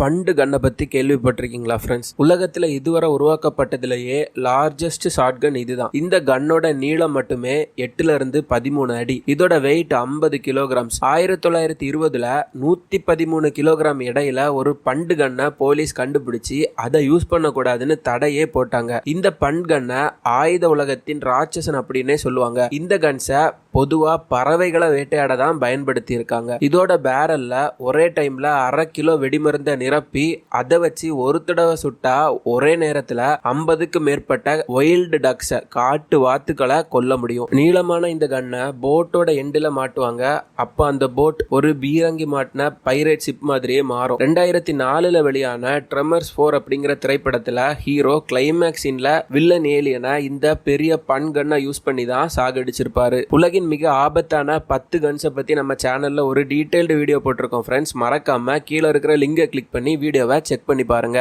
பண்டு கன்னை பற்றி கேள்விப்பட்டிருக்கீங்களா ஃப்ரெண்ட்ஸ் உலகத்தில் இதுவரை உருவாக்கப்பட்டதுலேயே லார்ஜஸ்ட் ஷாட்கன் இதுதான். இந்த கன்னோட நீளம் மட்டுமே எட்டுல இருந்து பதிமூணு அடி. இதோட வெயிட் ஐம்பது கிலோகிராம்ஸ் ஆயிரத்தி தொள்ளாயிரத்தி இருபதுல நூத்தி பதிமூணு கிலோகிராம் இடையில ஒரு பண்டு கன்னை போலீஸ் கண்டுபிடிச்சு அதை யூஸ் பண்ணக்கூடாதுன்னு தடையே போட்டாங்க. இந்த பண்ட் கன்னை ஆயுத உலகத்தின் ராட்சசன் அப்படின்னே சொல்லுவாங்க. இந்த கன்ஸை பொதுவா பறவைகளை வேட்டையாட தான் பயன்படுத்தி இருக்காங்க இதோட பேரல்ல ஒரே டைம்ல அரை கிலோ வெடிமருந்த நிரப்பி அதை வச்சு ஒரு தடவை சுட்டா ஒரே நேரத்துல ஐம்பதுக்கு மேற்பட்ட ஒயில்டு டக்ஸ காட்டு வாத்துக்களை கொல்ல முடியும். நீளமான இந்த கன்னை போட்டோட எண்டில் மாட்டுவாங்க. அப்ப அந்த போட் ஒரு பீரங்கி மாட்டின பைரேட் ஷிப் மாதிரியே மாறும். ரெண்டாயிரத்தி நாலுல வெளியான ட்ரெமர்ஸ் ஃபோர் அப்படிங்கிற திரைப்படத்துல ஹீரோ கிளைமேக்ஸ் சீன்ல வில்லன் ஏலியனை இந்த பெரிய பன் கன்னை யூஸ் பண்ணி தான் சாகடிச்சிருப்பாரு. உலகின் மிக ஆபத்தான பத்து கன்ஸை பத்தி நம்ம சேனல்ல ஒரு டீட்டெயில்டு வீடியோ போட்டிருக்கோம் ஃப்ரெண்ட்ஸ் மறக்காம கீழே இருக்கிற லிங்கை கிளிக் பண்ணி வீடியோவை செக் பண்ணி பாருங்க.